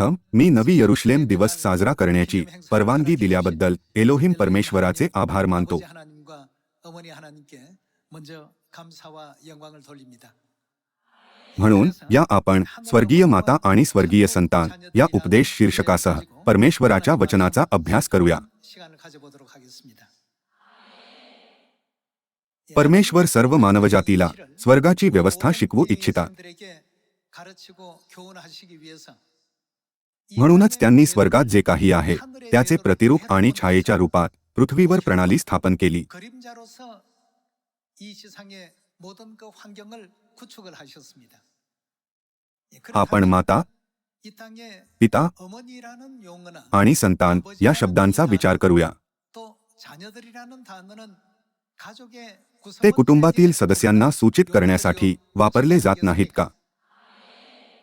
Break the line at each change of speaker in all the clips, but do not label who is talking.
सर्वप्रथम मी नवी यरुश्लेम दिवस साजरा करण्याची परवानगी दिल्याबद्दल एलोहिम परमेश्वराचे आभार मानतो. म्हणून या आपण स्वर्गीय माता आणि स्वर्गीय संतान या उपदेश शीर्षकासह परमेश्वराच्या वचनाचा अभ्यास करूया. परमेश्वर सर्व मानवजातीला स्वर्गाची व्यवस्था शिकवू इच्छितात. म्हणूनच त्यांनी स्वर्गात जे काही आहे त्याचे प्रतिरूप आणि छायेच्या रूपात पृथ्वीवर प्रणाली स्थापन केली. आपण माता पिता आणि संतान या शब्दांचा विचार करूया. ते कुटुंबातील सदस्यांना सूचित करण्यासाठी वापरले जात नाहीत का?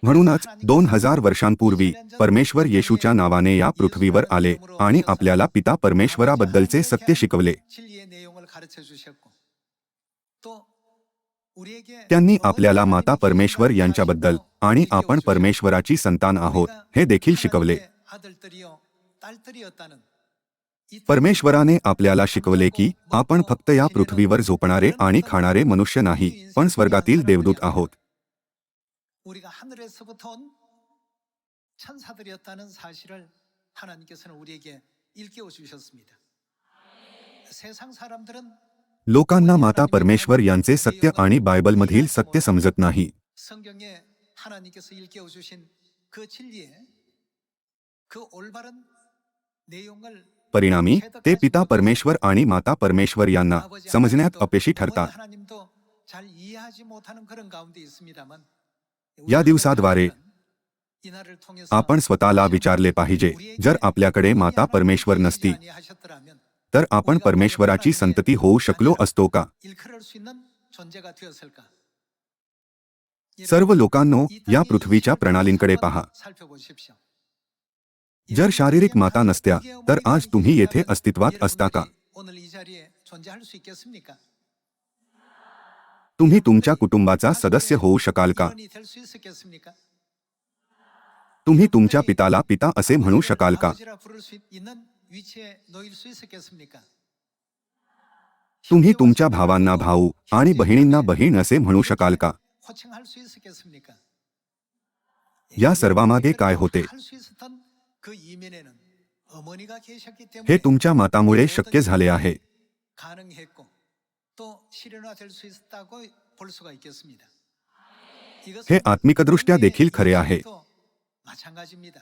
म्हणूनच दोन हजार वर्षांपूर्वी परमेश्वर येशूच्या नावाने या पृथ्वीवर आले आणि आपल्याला पिता परमेश्वराबद्दलचे सत्य शिकवले. त्यांनी आपल्याला माता परमेश्वर यांच्याबद्दल आणि आपण परमेश्वराची संतान आहोत हे देखील शिकवले. परमेश्वराने आपल्याला शिकवले की आपण फक्त या पृथ्वीवर झोपणारे आणि खाणारे मनुष्य नाही पण स्वर्गातील देवदूत आहोत.
우리가 하늘에서부터 온 천사들이었다는 사실을 하나님께서는 우리에게 일깨워 주셨습니다. 세상 사람들은
लोकांना माता परमेश्वर यांचे सत्य आणि बायबलमधील सत्य समजत नाही
성경에 하나님께서 일깨워 주신 그 진리에 그 올바른 내용을
परिणामी ते पिता परमेश्वर आणि माता परमेश्वर यांना
아버지
समजण्यात
하나님도,
अपयशी
어머니
ठरतात
하나님도 잘 이해하지 못하는 그런 가운데 있습니다만
या दिवसाद्वारे आपण स्वतःला विचारले पाहिजे जर आपल्याकडे माता परमेश्वर नसती तर आपण परमेश्वराची संतती होऊ शकलो असतो का? सर्व लोकांनो या पृथ्वीच्या प्रणालींकडे पहा. जर शारीरिक माता नसत्या तर आज तुम्ही येथे अस्तित्वात असता का? तुम्ही तुमच्या कुटुंबाचा सदस्य होऊ शकाल का? तुम्ही तुमच्या पिताला पिता असे म्हणू शकाल का? तुम्ही तुमच्या भावांना भाऊ आणि बहिणींना बहीण असे म्हणू शकाल का? या सर्वामागे काय होते? हे तुमच्या मातामुळे शक्य झाले आहे.
또 실현화될 수 있었다고 볼 수가 있겠습니다. 이것은
हे आत्मिकदृष्ट्या देखील खरे आहे
또 마찬가지입니다.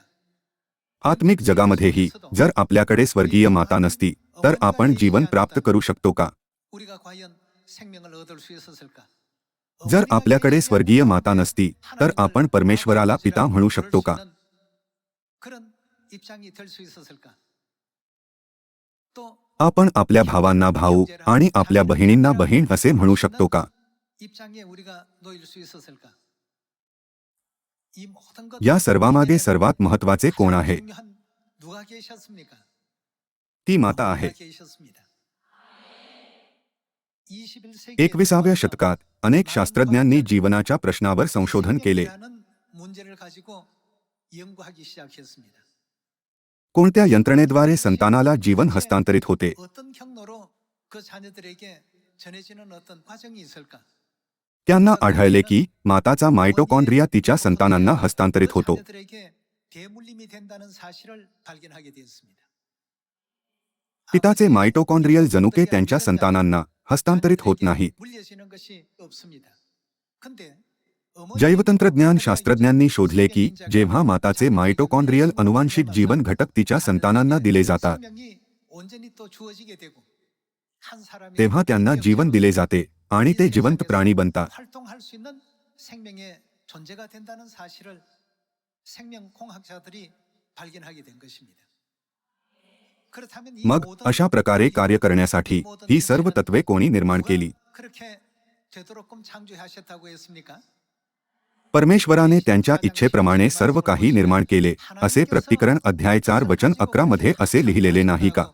आत्मिक जगामध्येही जर आपल्याकडे स्वर्गीय माता नसती तर आपण जीवन प्राप्त करू शकतो का
우리가 과연 생명을 얻을 수 있었을까?
जर आपल्याकडे स्वर्गीय माता नसती तर आपण परमेश्वराला पिता म्हणू शकतो का
그런 입장이 될 수 있었을까? 또
आपण आपल्या भावांना भाऊ आणि आपल्या बहिणींना बहीण असे म्हणू शकतो का? या सर्वामागे सर्वात महत्त्वाचे कोण आहे? ती माता आहे. एकविसाव्या शतकात अनेक शास्त्रज्ञांनी जीवनाच्या प्रश्नावर संशोधन केले. कोणत्या यंत्रणेद्वारे संतानाला जीवन हस्तांतरित होते? त्यांना आढळले की माताचा मायटोकॉन्ड्रिया तिच्या संतानांना हस्तांतरित होतो. पिताचे मायटोकॉन्ड्रियल जनुके त्यांच्या संतानांना हस्तांतरित होत नाही.
जैव
तंत्रज्ञान शास्त्रज्ञांनी शोधले की, जेव्हा माताचे मायटोकॉन्ड्रियल अनुवांशिक जीवन घटक तिच्या संतानांना दिले जातात, तेव्हा त्यांना जीवन दिले जाते आणि ते जिवंत प्राणी बनतात. मग अशा प्रकारे कार्य करण्यासाठी ही सर्व तत्वे कोणी निर्माण केली? परमेश्वराने त्यांच्या इच्छेप्रमाणे सर्व काही निर्माण केले असे प्रत्यीकरण अध्याय चार वचन अकरा मध्ये असे लिहिलेले नाही का?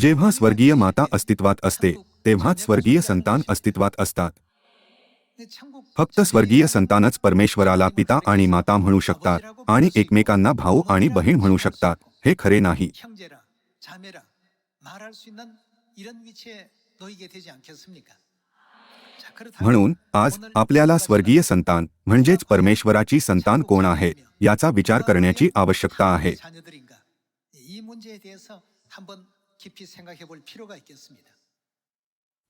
जेव्हा स्वर्गीय माता अस्तित्वात असते तेव्हाच स्वर्गीय संतान अस्तित्वात असतात. फक्त स्वर्गीय संतानच परमेश्वराला पिता आणि माता म्हणू शकतात आणि एकमेकांना भाऊ आणि बहीण म्हणू शकतात हे खरे नाही. म्हणून आज आपल्याला स्वर्गीय संतान म्हणजेच परमेश्वराची संतान कोण आहे याचा विचार करण्याची आवश्यकता आहे.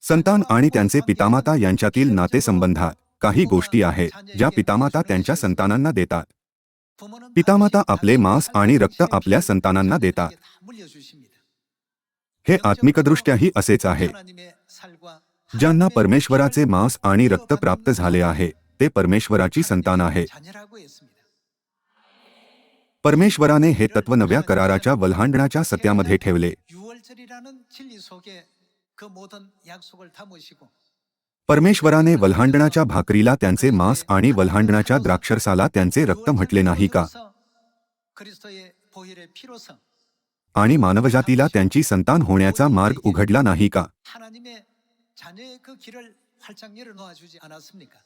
संतान आणि त्यांचे पितामाता यांच्यातील नातेसंबंधात काही गोष्टी आहेत ज्या पितामाता त्यांच्या संतानांना देतात. पितामाता आपले मांस आणि रक्त आपल्या संतानांना देतात. हे आत्मिकदृष्ट्याही असेच आहे. ज्यांना परमेश्वराचे मांस आणि रक्त प्राप्त झाले आहे ते परमेश्वराची संतान आहे. परमेश्वराने हे तत्व नव्या कराराच्या वल्हांडणाच्या सत्यामध्ये ठेवले. परमेश्वराने वल्हांडणाच्या भाकरीला त्यांचे मांस आणि वल्हांडणाच्या द्राक्षरसाला त्यांचे रक्त म्हटले नाही का? आणि मानवजातीला त्यांची संतान होण्याचा मार्ग उघडला नाही का?
자녀의 그 길을 활짝 열어놓아 주지 않았습니까?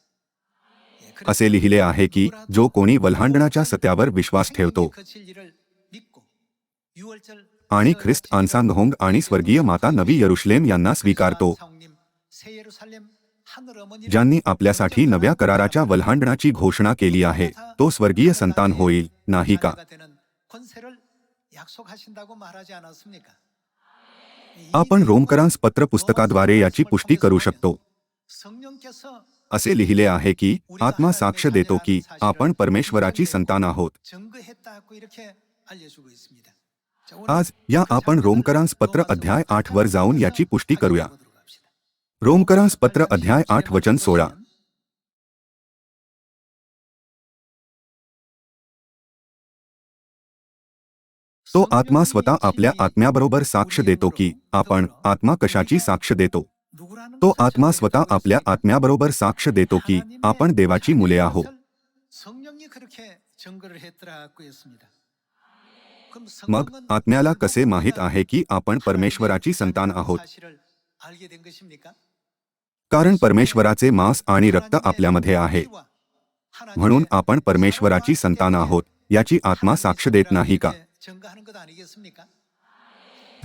예,
असे लिहिले आहे की जो कोणी वल्हांडणाच्या सत्यावर विश्वास ठेवतो
생명이 거칠 일을 믿고 유월절
आणि ख्रिस्त आन्सांगहोंग आणि स्वर्गीय माता नवी यरुशलेम यांना स्वीकारतो
사ong님, 새 예루살렘 하늘 어머니를
ज्यांनी आपल्यासाठी नव्या कराराच्या वल्हांडणाची घोषणा केली आहे तो स्वर्गीय संतान होईल नाही का
자녀가 되는 권세를 약속하신다고 말하지 않았습니까?
आपण रोमकरांस पत्र पुस्तकाद्वारे याची पुष्टी करू शकतो. असे लिहिले आहे की आत्मा साक्ष देतो की आपण परमेश्वराची संतान आहोत. आज या आपण रोमकरांस पत्र अध्याय आठ वर जाऊन याची पुष्टी करूया. रोमकरांस पत्र अध्याय आठ वचन सोळा तो आत्मा स्वतः आपल्या आत्म्याबरोबर साक्ष देतो की आपण आत्मा कशाची साक्ष देतो? तो आत्मा स्वतः आपल्या आत्म्याबरोबर साक्ष देतो की आपण देवाची मुले
आहो
मग आत्म्याला कसे माहीत आहे की आपण परमेश्वराची संतान आहोत? कारण परमेश्वराचे मांस आणि रक्त आपल्यामध्ये आहे. म्हणून आपण परमेश्वराची संतान आहोत. याची आत्मा साक्ष देत नाही का?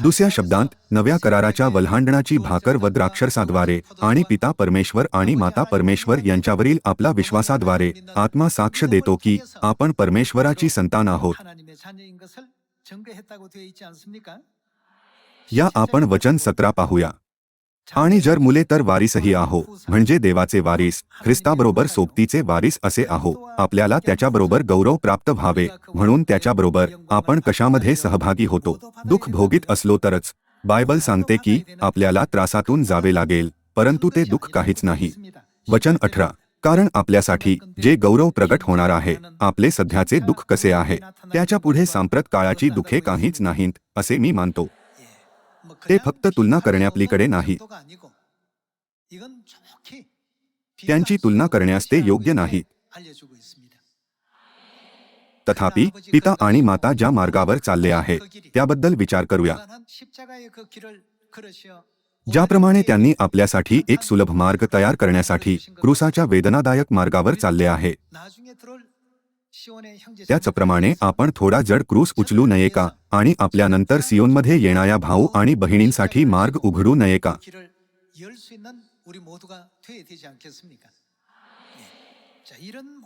दुसऱ्या शब्दांत नव्या कराराच्या वल्हांडणाची भाकर व द्राक्षरसाद्वारे आणि पिता परमेश्वर आणि माता परमेश्वर यांच्यावरील आपला विश्वासाद्वारे आत्मा साक्ष देतो की आपण परमेश्वराची संतान आहोत. या आपण वचन सतरा पाहूया. आणि जर मुले तर वारीसही आहो म्हणजे देवाचे वारीस ख्रिस्ताबरोबर सोबतीचे वारीस असे आहो आपल्याला त्याच्याबरोबर गौरव प्राप्त व्हावे म्हणून त्याच्याबरोबर आपण कशामध्ये सहभागी होतो दुःख भोगीत असलो तरच. बायबल सांगते की आपल्याला त्रासातून जावे लागेल परंतु ते दुःख काहीच नाही. वचन अठरा कारण आपल्यासाठी जे गौरव प्रगट होणार आहे आपले सध्याचे दुःख कसे आहे त्याच्या पुढे सांप्रत काळाची दुःखे काहीच नाहीत असे मी मानतो. ते फक्त तुलना करण्यापलीकडे नाही. त्यांची तुलना करण्यास ते योग्य नाहीत तथापि पिता आणि माता ज्या मार्गावर चालले आहेत त्याबद्दल विचार करूया. ज्याप्रमाणे त्यांनी आपल्यासाठी एक सुलभ मार्ग तयार करण्यासाठी क्रुसाच्या वेदनादायक मार्गावर चालले आहे. त्याचप्रमाणे आपण थोडा जड क्रूस उचलू नये का आणि आपल्यानंतर सियोनमध्ये येणाऱ्या भाऊ आणि बहिणींसाठी मार्ग उघडू नये का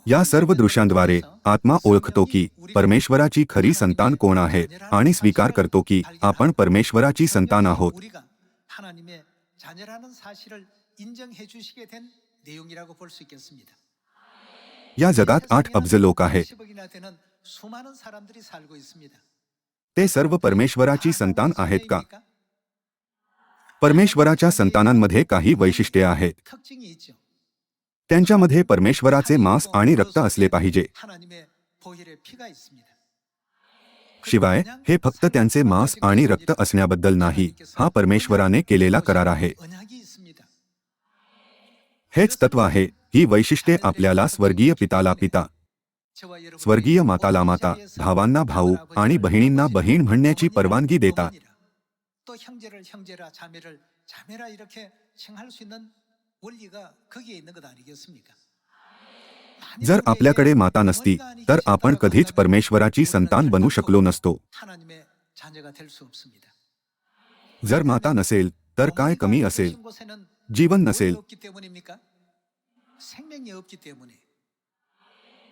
या सर्व दृश्यांद्वारे आत्मा ओळखतो की परमेश्वराची खरी संतान कोण आहे आणि स्वीकार करतो की आपण परमेश्वराची संतान आहोत
하나님의 자녀라는 사실을 인정해 주시게 된 내용이라고 볼 수 있겠습니다.
या जगात आठ अब्ज लोक
आहे
ते सर्व परमेश्वराची संतान आहेत का? परमेश्वराच्या संतानांमध्ये काही वैशिष्ट्ये आहेत. त्यांच्यामध्ये परमेश्वराचे मांस आणि रक्त असले पाहिजे. शिवाय, हे फक्त त्यांचे मांस आणि रक्त असण्याबद्दल नाही, हा परमेश्वराने केलेला करार आहे. हेच तत्व आहे. ही वैशिष्ट्ये आपल्याला स्वर्गीय पिताला पिता. स्वर्गीय माताला माता, भावांना भाऊ आणि बहिणींना बहीण म्हणण्याची परवानगी देतात. जर आपल्याकडे माता नसती, तर आपण कधीच परमेश्वराची संतान बनू शकलो नसतो. जर माता नसेल, तर काय कमी असेल? जीवन नसेल.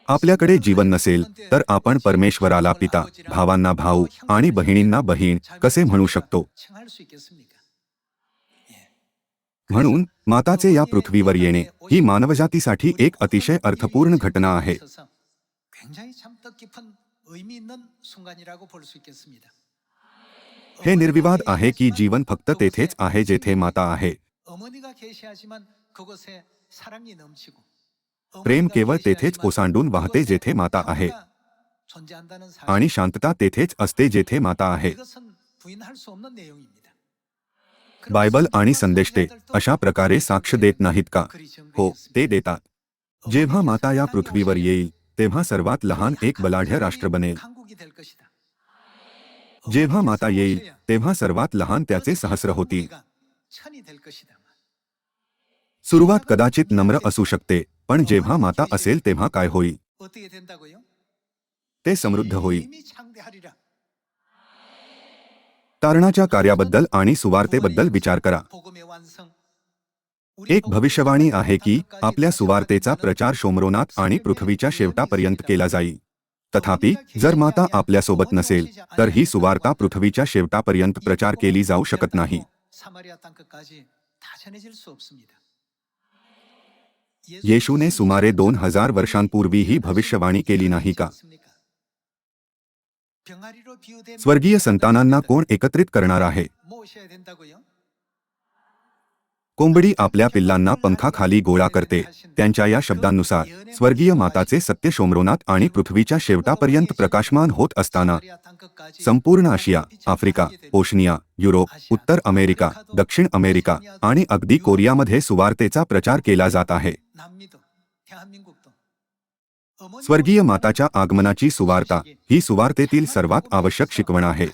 आपल्याकडे जीवन नसेल तर आपण परमेश्वराला पिता भावांना भाऊ आणि बहिणींना बहीण कसे म्हणू शकतो? म्हणून माताचे या पृथ्वीवर येणे ही मानवजातीसाठी एक अतिशय अर्थपूर्ण घटना आहे. हे निर्विवाद आहे की जीवन फक्त तेथेच आहे जेथे माता आहे. प्रेम केवल तेथेच ओसांडून वाहते जेथे माता आहे आणि शांतता तेथेच असते जेथे माता आहे बायबल आणि संदेशते अशा प्रकारे साक्ष देत नाहीत का हो ते देतात जेव्हा माता या पृथ्वीवर येईल तेव्हा सर्वात लहान एक बलाढ्य राष्ट्र बनेल जेव्हा माता येईल तेव्हा सर्वात लहान त्याचे सहस्र होतील सुरुवात कदाचित नम्र असू शकते पण जेव्हा माता असेल तेव्हा काय होईल? ते समृद्ध होईल. तारणाच्या कार्याबद्दल आणि सुवार्तेबद्दल विचार करा. एक भविष्यवाणी आहे की आपल्या सुवार्तेचा प्रचार शोमरोनाथ आणि पृथ्वीच्या शेवटापर्यंत केला जाईल. तथापि जर माता आपल्यासोबत नसेल तर ही सुवार्ता पृथ्वीच्या शेवटापर्यंत प्रचार केली जाऊ शकत नाही. येशूने सुमारे दोन हज़ार वर्षांपूर्वी ही भविष्यवाणी केली नाही का? स्वर्गीय संतानांना कोण एकत्रित करणार आहे? कोंबडी आपल्या पिल्लांना पंखाखाली गोळा करते. त्यांच्या या शब्दांनुसार स्वर्गीय माताचे सत्य शोमरोनात आणि पृथ्वीच्या शेवटापर्यंत प्रकाशमान होत असताना संपूर्ण आशिया आफ्रिका ओशनिया युरोप उत्तर अमेरिका दक्षिण अमेरिका आणि अगदी कोरियामध्ये सुवार्तेचा प्रचार केला जात आहे. स्वर्गीय माताच्या आगमनाची सुवार्ता ही सुवार्तेतील सर्वात आवश्यक शिकवण आहे.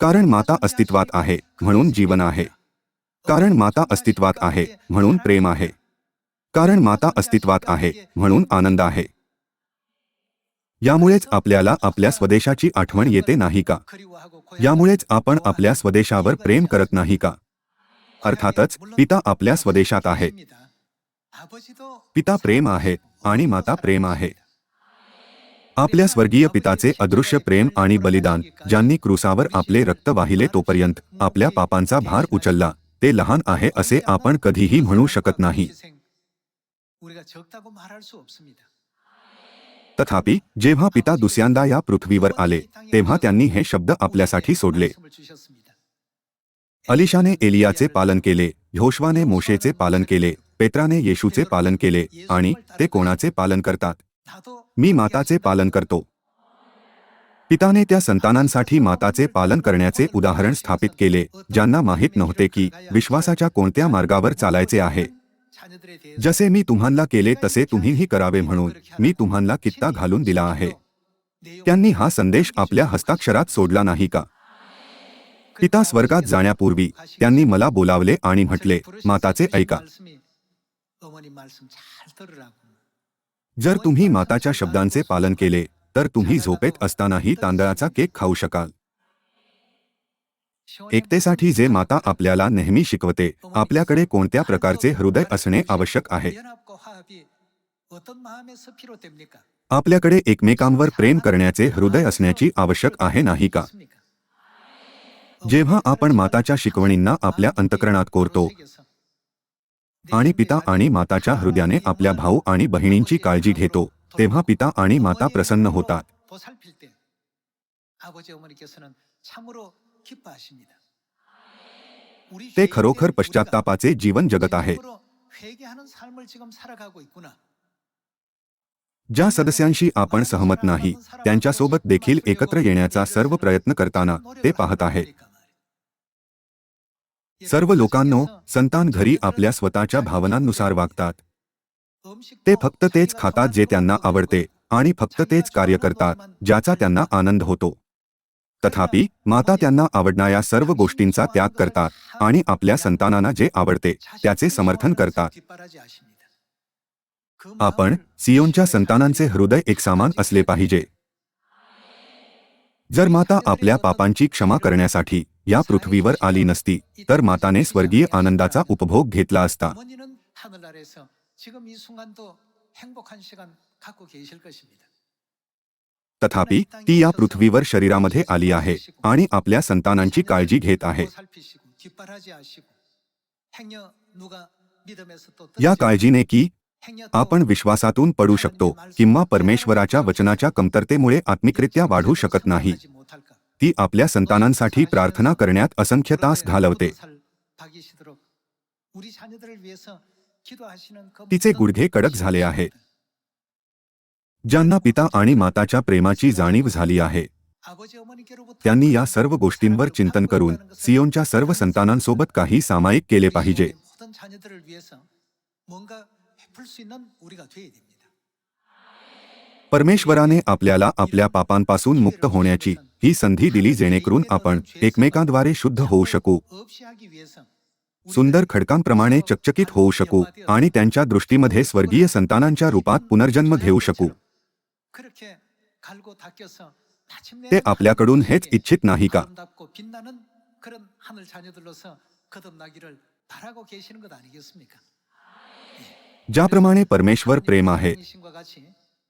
कारण माता अस्तित्वात आहे म्हणून जीवन आहे. कारण माता अस्तित्वात आहे म्हणून प्रेम आहे. कारण माता अस्तित्वात आहे म्हणून आनंद आहे. यामुळेच आपल्याला आपल्या स्वदेशाची आठवण येते नाही का? यामुळेच आपण आपल्या स्वदेशावर प्रेम करत नाही का? अर्थातच पिता आपल्या स्वदेशात आहे. पिता प्रेम आहे आणि माता प्रेम आहे. आपल्या स्वर्गीय पिताचे अदृश्य प्रेम आणि बलिदान ज्यांनी क्रुसावर आपले रक्त वाहिले तोपर्यंत आपल्या पापांचा भार उचलला ते लहान आहे असे आपण कधीही म्हणू शकत नाही. तथापि जेव्हा पिता दुसऱ्यांदा या पृथ्वीवर आले तेव्हा त्यांनी हे शब्द आपल्यासाठी सोडले. अलिशाने एलियाचे पालन केले योशवाने मोशेचे पालन केले पेत्राने येशूचे पालन केले आणि ते कोणाचे पालन करतात? मी माताचे पालन करतो. पिताने त्या संतानांसाठी माताचे पालन करण्याचे उदाहरण स्थापित केले ज्यांना माहीत नव्हते की विश्वासाच्या कोणत्या मार्गावर चालायचे आहे. जसे मी तुम्हाला केले तसे तुम्हीही करावे म्हणून मी तुम्हाला कित्ता घालून दिला आहे. त्यांनी हा संदेश आपल्या हस्ताक्षरात सोडला नाही का? पिता स्वर्गात जाण्यापूर्वी त्यांनी मला बोलावले आणि म्हटले माताचे ऐका. जर तुम्ही माताच्या शब्दांचे पालन केले तर तुम्ही झोपेत असतानाही तांदळाचा केक खाऊ शकाल. एकतेसाठी जे माता आपल्याला नेहमी शिकवते आपल्याकडे कोणत्या प्रकारचे हृदय असणे आवश्यक आहे? आपल्याकडे एकमेकांवर प्रेम करण्याचे हृदय असण्याची आवश्यक आहे नाही का? जेव्हा आपण माताच्या शिकवणींना आपल्या अंतकरणात कोरतो आणि पिता आणि माताच्या हृदयाने आपल्या भाऊ आणि बहिणींची काळजी घेतो तेव्हा पिता आणि माता प्रसन्न होतात. ते खरोखर पश्चातापाचे जीवन जगत आहे. ज्या सदस्यांशी आपण सहमत नाही त्यांच्यासोबत देखील एकत्र येण्याचा सर्व प्रयत्न करताना ते पाहत आहेत. सर्व लोकांनो संतान घरी आपल्या स्वतःच्या भावनांनुसार वागतात. ते फक्त तेच खातात जे त्यांना आवडते आणि फक्त तेच कार्य करतात ज्याचा त्यांना आनंद होतो. तथापि माता त्यांना आवडणाऱ्या सर्व गोष्टींचा त्याग करतात आणि आपल्या संतानांना जे आवडते त्याचे समर्थन करतात. आपण सियोनच्या संतानांचे हृदय एकसामान असले पाहिजे. जर माता आपल्या पापांची क्षमा करण्यासाठी या पृथ्वीवर आली नसती तर माताने स्वर्गीय आनंदाचा उपभोग घेतला असता. तथापि ती या पृथ्वीवर शरीरामध्ये आली आहे आणि आपल्या संतानांची काळजी घेत आहे. या काळजीने की आपण विश्वासातून पडू शकतो किंवा परमेश्वराच्या वचनाच्या कमतरतेमुळे आत्मिकरित्या वाढू शकत नाही. ती आपल्या संतानांसाठी प्रार्थना करण्यात असंख्य तास घालवते. तिचे गुडघे कडक झाले आहे. ज्यांना पिता आणि माताच्या प्रेमाची जाणीव झाली आहे. त्यांनी या सर्व गोष्टींवर चिंतन करून सियोनच्या सर्व संतानांसोबत काही सामायिक केले पाहिजे. परमेश्वराने आपल्याला आपल्या पापांपासून मुक्त होण्याची ही संधी दिली जेणेकरून आपण एकमेकांद्वारे शुद्ध होऊ शकू. सुंदर खडकांप्रमाणे चकचकीत होऊ शकू आणि त्यांच्या दृष्टीमध्ये स्वर्गीय संतानांच्या रूपात पुनर्जन्म घेऊ शकू. ते आपल्याकडून हेच इच्छित नाही का? ज्याप्रमाणे परमेश्वर प्रेम आहे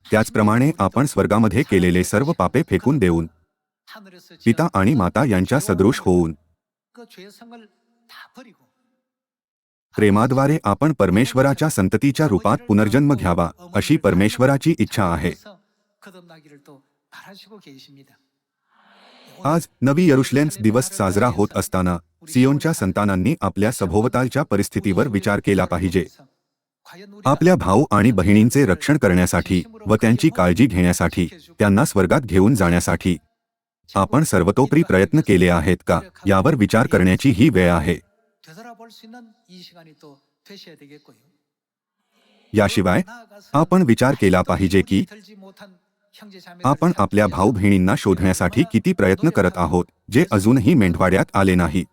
त्याचप्रमाणे आपण स्वर्गामध्ये केलेले सर्व पापे फेकून देऊन पिता आणि माता यांच्या सदृश होऊन. प्रेमाद्वारे आपण परमेश्वराच्या संततीच्या रूपात पुनर्जन्म घ्यावा अशी परमेश्वराची इच्छा आहे. आज नवी यरुशलेम्स दिवस साजरा होत असताना सियोनच्या संतानांनी आपल्या सभोवतालच्या परिस्थितीवर विचार केला पाहिजे. आपल्या भाऊ आणि बहिणींचे रक्षण करण्यासाठी व त्यांची काळजी घेण्यासाठी त्यांना स्वर्गात घेऊन जाण्यासाठी. आपण सर्वतोपरी प्रयत्न केले आहेत का? यावर विचार करण्याची ही वेळ आहे. याशिवाय आपण विचार केला पाहिजे की आपण आपल्या भाऊ बहिणींना शोधण्यासाठी किती प्रयत्न करत आहोत जे अजूनही मेंढवाड्यात आले नाही.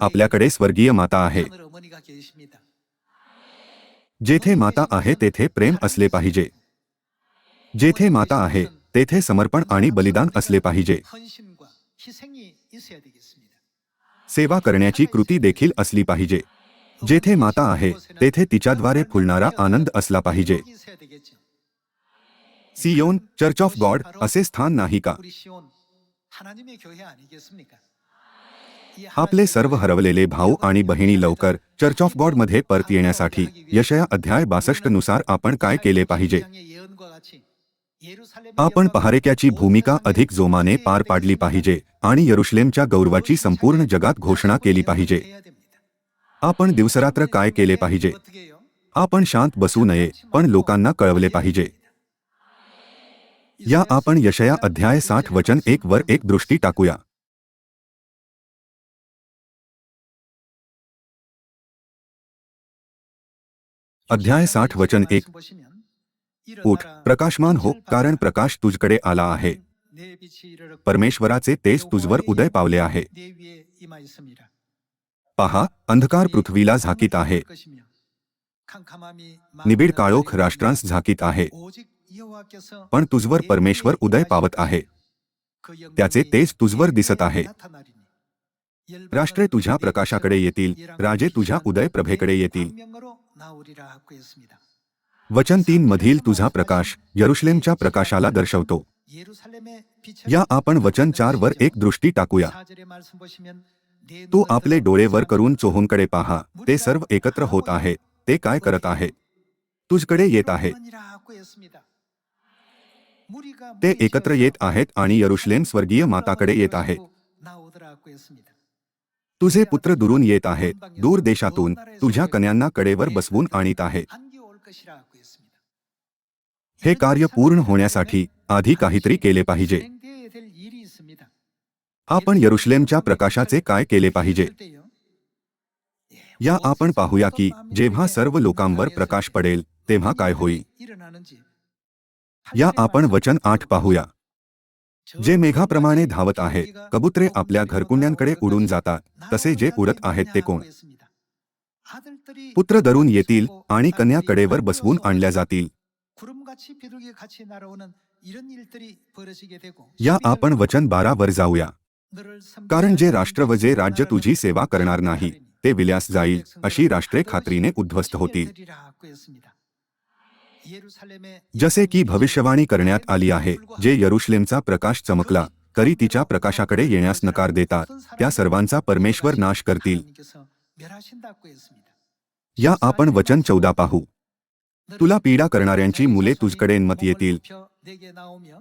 आपल्याकडे स्वर्गीय माता आहे. जेथे माता आहे तेथे प्रेम असले पाहिजे. जेथे माता आहे तेथे समर्पण आणि बलिदान असले पाहिजे. सेवा करण्याची कृती देखील असली पाहिजे. जेथे माता आहे तेथे तिच्याद्वारे फुलणारा आनंद असला पाहिजे. सियोन चर्च ऑफ गॉड असे स्थान नाही का? आपले सर्व हरवलेले भाऊ आणि बहिणी लवकर चर्च ऑफ गॉडमध्ये परत येण्यासाठी यशया अध्याय बासष्टनुसार आपण काय केले पाहिजे? आपण पहारेक्याची भूमिका अधिक जोमाने पार पाडली पाहिजे आणि यरुशलेमच्या गौरवाची संपूर्ण जगात घोषणा केली पाहिजे. आपण दिवसरात्र काय केले पाहिजे? आपण शांत बसू नये पण लोकांना कळवले पाहिजे. या आपण यशया अध्याय साठ वचन एक वर एक दृष्टी टाकूया. अध्याय साठ वचन एक उठ प्रकाशमान हो, कारण प्रकाश तुझकडे आला आहे. परमेश्वराचे तेज तुझवर उदय पावले आहे. पहा, अंधकार पृथ्वीला झाकीत आहे. निबिड काळोख राष्ट्रांस झाकीत आहे. पण तुझवर परमेश्वर उदय पावत आहे. त्याचे तेज तुझवर दिसत आहे. राष्ट्रे तुझ्या प्रकाशाकडे येतील, राजे तुझ्या उदय प्रभेकडे येतील. वचन तीन मधील तुझा प्रकाश यरुशलेमच्या प्रकाशाला दर्शवतो. या आपण वचन चार वर एक दृष्टी टाकूया. तू आपले डोळे वर करून चोहूंकडे पहा. ते सर्व एकत्र होत आहे. ते काय करत आहे? तुझकडे येत
आहे.
ते एकत्र येत आहेत आणि यरुशलेम स्वर्गीय माताकडे येत आहे. तुझे पुत्र दुरून येत आहेत. दूर देशातून तुझ्या कन्यांना कडेवर बसवून आणीत
आहे
हे कार्य पूर्ण होण्यासाठी आधी काहीतरी केले पाहिजे. आपण यरुश्लेमच्या प्रकाशाचे काय केले पाहिजे? या आपण पाहूया की जेव्हा सर्व लोकांवर प्रकाश पडेल तेव्हा काय होईल. या आपण वचन आठ पाहूया. जे मेघाप्रमाणे धावत आहे कबुतरे आपल्या घरकुंड्यांकडे उडून जातात तसे जे उडत आहेत ते कोण? पुत्र दरून येतील आणि कन्या कडेवर बसवून आणल्या जातील. या आपण वचन बारा वर जाऊया कारण जे राष्ट्र व जे राज्य तुझी सेवा करणार नाही ते विल्यास जाईल अशी राष्ट्रे खात्रीने उद्ध्वस्त होतील जसे की भविष्यवाणी करण्यात आली आहे जे यरुशलेमचा प्रकाश चमकला तरी तिच्या प्रकाशाकडे येण्यास नकार देतात त्या सर्वांचा परमेश्वर नाश करतील या आपण वचन चौदा पाहू तुला पीडा करणाऱ्यांची मुले तुझकडे मत येतील.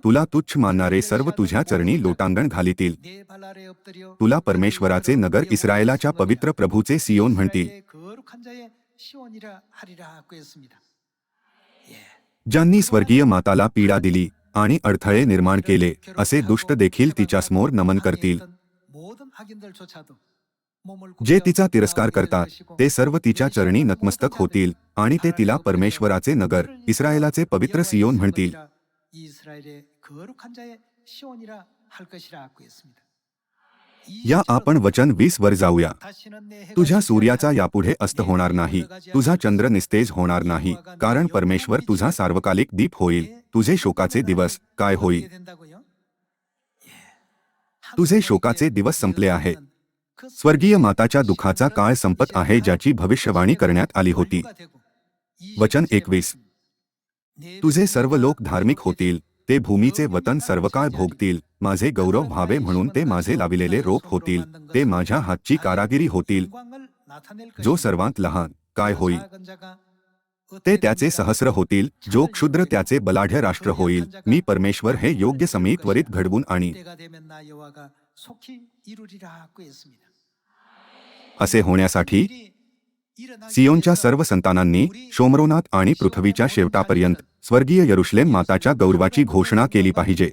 तुला तुच्छ मानणारे सर्व तुझ्या चरणी लोटांगण घालितील. तुला परमेश्वराचे नगर इस्रायलाच्या पवित्र प्रभूचे सियोन म्हणतील. ज्यांनी स्वर्गीय माताला पीडा दिली आणि अडथळे निर्माण केले असे दुष्ट देखील तिच्यासमोर नमन करतील. जे तिचा तिरस्कार करतात ते सर्व तिच्या चरणी नतमस्तक होतील आणि ते तिला परमेश्वराचे नगर इस्रायलाचे पवित्र सियोन म्हणतील. या आपण वचन वीस वर जाऊया. तुझ्या सूर्याचा यापुढे अस्त होणार नाही. तुझा चंद्र निस्तेज होणार नाही कारण परमेश्वर तुझा सार्वकालिक दीप होईल. तुझे शोकाचे दिवस काय होईल? तुझे शोकाचे दिवस संपले आहेत. स्वर्गीय माताच्या दुःखाचा काळ संपत आहे ज्याची भविष्यवाणी करण्यात आली होती. वचन एकवीस. तुझे सर्व लोक धार्मिक होतील ते भूमीचे वतन सर्वकाळ भोगतील माझे गौरव व्हावे म्हणून ते माझे लाविलेले रोप होतील ते माझ्या हातची कारागिरी होतील. जो सर्वांत लहान काय होईल? ते त्याचे सहस्र होतील जो क्षुद्र त्याचे बलाढ्य राष्ट्र होईल. मी परमेश्वर हे योग्य समी त्वरित घडवून आणि असे होण्यासाठी सियोनच्या सर्व संतानांनी शोमरोनाथ आणि पृथ्वीच्या शेवटापर्यंत स्वर्गीय यरुश्लेम माताच्या गौरवाची घोषणा केली पाहिजे.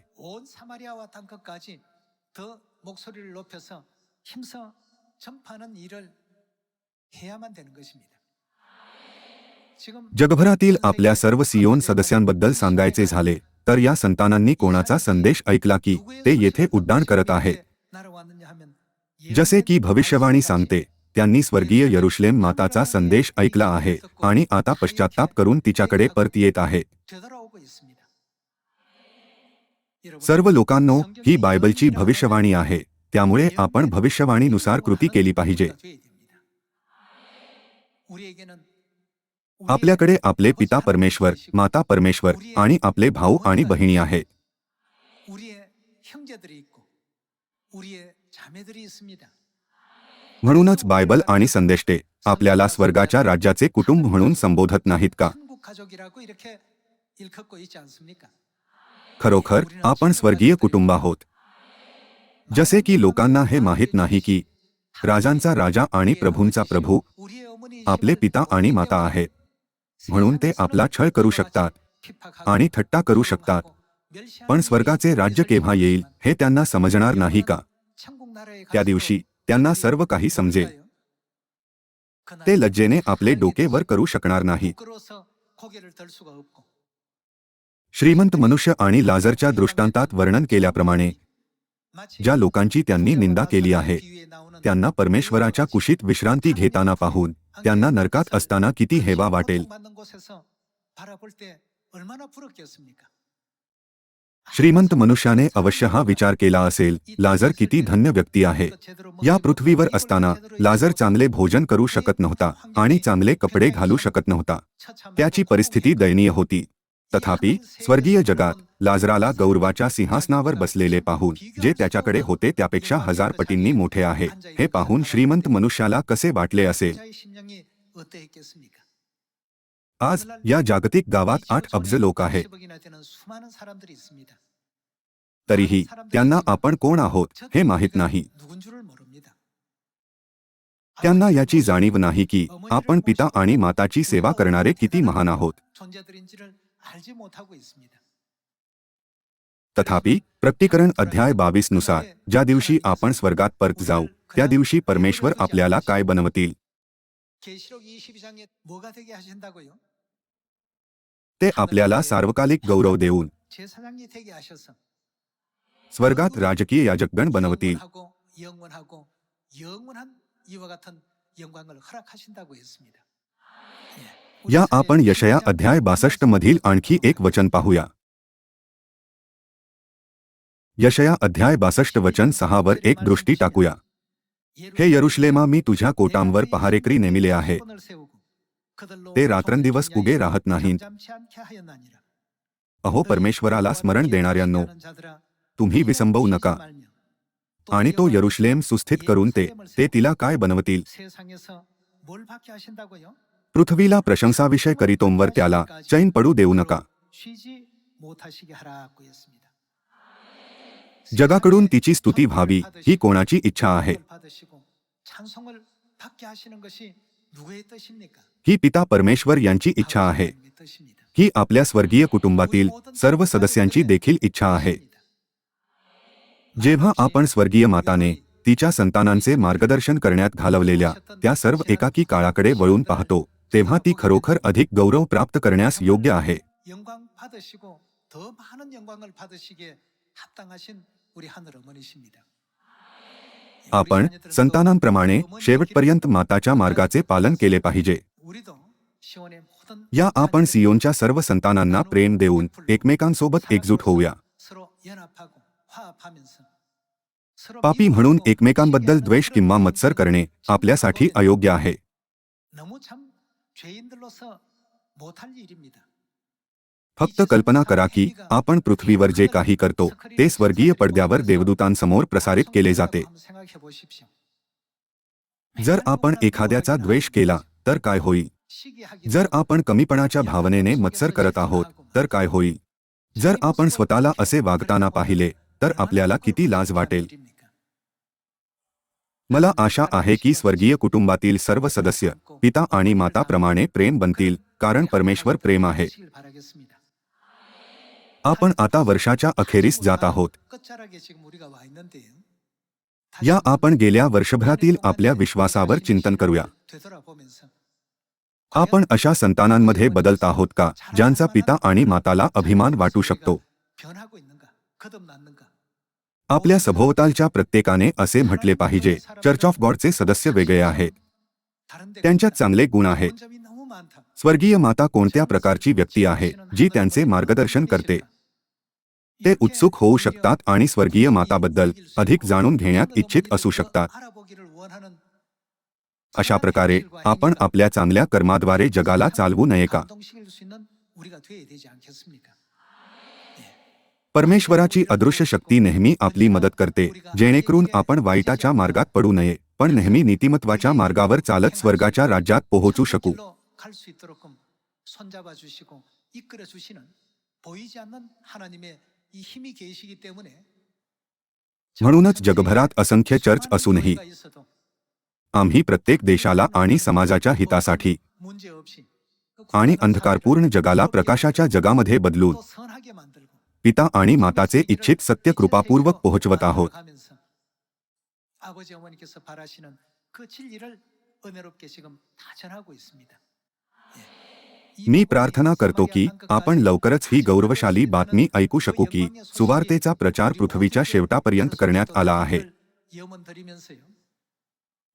जगभरातील आपल्या सर्व सियोन सदस्यांबद्दल सांगायचे झाले तर या संतानांनी कोणाचा संदेश ऐकला की ते येथे उड्डाण करत
आहे.
जसे की भविष्यवाणी सांगते त्यांनी स्वर्गीय यरुश्लेम माताचा संदेश ऐकला आहे आणि आता पश्चाताप करून तिच्याकडे परत येत आहे. सर्व लोकांनो ही बायबलची भविष्यवाणी आहे. त्यामुळे आपण भविष्यवाणीनुसार कृती केली पाहिजे. आपल्याकडे आपले पिता परमेश्वर माता परमेश्वर आणि आपले भाऊ आणि बहिणी
आहे.
म्हणूनच बायबल आणि संदेष्टे आपल्याला स्वर्गाच्या राज्याचे कुटुंब म्हणून संबोधत नाहीत का? खरोखर आपण स्वर्गीय कुटुंब आहोत. जसे की लोकांना हे माहीत नाही की राजांचा राजा आणि प्रभूंचा प्रभू आपले पिता आणि माता आहेत. म्हणून ते आपला छळ करू शकतात आणि थट्टा करू शकतात. पण स्वर्गाचे राज्य केव्हा येईल हे त्यांना समजणार नाही का? त्या दिवशी त्यांना सर्व काही समजेल. ते लज्जेने आपले डोके वर करू शकणार नाही. श्रीमंत मनुष्य आणि लाजरच्या दृष्टांतात वर्णन केल्याप्रमाणे ज्या लोकांची त्यांनी निंदा केली आहे त्यांना परमेश्वराच्या कुशीत विश्रांती घेताना पाहून त्यांना नरकात असताना किती हेवा वाटेल. श्रीमंत मनुष्याने अवश्य हा विचार केला असेल लाजर किती धन्य व्यक्ती आहे. या पृथ्वीवर असताना लाजर चांगले भोजन करू शकत नव्हता आणि चांगले कपडे घालू शकत नव्हता. त्याची परिस्थिती दयनीय होती. तथापि स्वर्गीय जगात लाजराला गौरवाच्या सिंहासनावर बसलेले पाहून जे त्याच्याकडे होते त्यापेक्षा हजार पटींनी मोठे आहे. हे पाहून श्रीमंत मनुष्याला कसे वाटले असेल? आज या जागतिक गावात आठ अब्ज लोक आहेत तरीही त्यांना आपण कोण आहोत हे माहीत नाही त्यांना याची जाणीव नाही की आपण पिता आणि माताची सेवा करणारे किती महान आहोत तथापि प्रकटीकरण अध्याय बावीस नुसार ज्या दिवशी आपण स्वर्गात परत जाऊ त्या दिवशी परमेश्वर आपल्याला काय बनवतील
계시록 22장에 뭐가 되게 하신다고요?
ते आपल्याला सार्वकालिक गौरव देऊन. स्वर्गात राजकीय याजकगण बनवतील. या आपण यशया अध्याय बासष्ट मधील आणखी एक वचन पाहूया. यशया अध्याय बासष्ट वचन सहावर एक दृष्टी टाकूया. हे यरुश्लेमा मी तुझ्या कोटांवर पहारेकरी नेमिले आहे. ते रात्रंदिवस उगे राहत नाहीत. अहो परमेश्वराला स्मरण देणाऱ्यांनो तुम्ही विसंबवू नका. आणि तो यरुश्लेम सुस्थित करून ते ते तिला काय बनवतील? पृथ्वीला प्रशंसाविषय करीतोंवर त्याला चैन पडू देऊ नका. जगाकडून तिची स्तुती व्हावी ही कोणाची इच्छा आहे? ही पिता परमेश्वर यांची इच्छा आहे. ही आपल्या स्वर्गीय कुटुंबातील सर्व सदस्यांची देखील इच्छा आहे. जेव्हा आपण स्वर्गीय माताने तिच्या संतानांचे मार्गदर्शन करण्यात घालवलेल्या त्या सर्व एकाकी काळाकडे वळून पाहतो तेव्हा ती खरोखर अधिक गौरव प्राप्त करण्यास योग्य आहे. आपण संतानांप्रमाणे शेवटपर्यंत माताच्या मार्गाचे पालन केले पाहिजे. या आपण सियोनच्या सर्व संतानांना प्रेम देऊन एकमेकांसोबत एकजूट होऊया पापी म्हणून एकमेकांबद्दल द्वेष किंवा मत्सर करणे आपल्यासाठी अयोग्य आहे फक्त कल्पना करा की आपण पृथ्वीवर जे काही करतो ते स्वर्गीय पडद्यावर देवदूतांसमोर प्रसारित केले जाते जर आपण एखाद्याचा द्वेष केला तर काय होईल जर आपण कमीपणाच्या भावनेने मत्सर करत आहोत तर काय होईल जर आपण स्वतःला असे वागताना पाहिले तर आपल्याला किती लाज वाटेल? मला आशा आहे की स्वर्गीय कुटुंबातील सर्व सदस्य पिता आणि माताप्रमाणे प्रेम बनतील कारण परमेश्वर प्रेम आहे. आपण आता वर्षाच्या अखेरीस जात आहोत. या आपण गेल्या वर्षभरातील आपल्या विश्वासावर चिंतन करूया. आपण अशा संतानांमध्ये बदलत आहोत का ज्यांचा पिता आणि माताला अभिमान वाटू शकतो? आपल्या सभोवतालच्या प्रत्येकाने असे म्हटले पाहिजे चर्च ऑफ गॉडचे सदस्य वेगळे आहेत त्यांच्यात चांगले गुण आहेत. स्वर्गीय माता कोणत्या प्रकारची व्यक्ती आहे जी त्यांचे मार्गदर्शन करते? ते उत्सुक होऊ शकतात आणि स्वर्गीय माताबद्दल अधिक जाणून घेण्यात इच्छित असू शकतात. अशा प्रकारे आपण आपल्या चांगल्या कर्माद्वारे जगाला चालवू नये का? परमेश्वराची अदृश्य शक्ती नेहमी आपली मदत करते जेणेकरून आपण वाईटाच्या मार्गात पडू नये पण नेहमी नीतिमत्वाच्या मार्गावर चालत स्वर्गाच्या राज्यात पोहोचू शकू. म्हणूनच जगभरात असंख्य चर्च असूनही आम्ही प्रत्येक देशाला आणि समाजाच्या हितासाठी आणि अंधकारपूर्ण जगाला प्रकाशाच्या जगामध्ये बदलून पिता आणि माताचे इच्छित सत्य कृपापूर्वक पोहोचवत आहोत. मी प्रार्थना करतो की आपण लवकरच ही गौरवशाली बातमी ऐकू शकू की सुवार्तेचा प्रचार पृथ्वीच्या शेवटापर्यंत करण्यात आला आहे.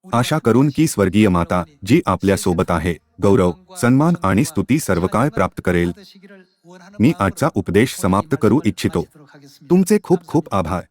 आशा करून की स्वर्गीय माता जी आपल्यासोबत आहे गौरव सन्मान आणि स्तुती सर्वकाळ प्राप्त करेल. मी आजचा उपदेश समाप्त करू इच्छितो. तुमचे खूप खूप आभार.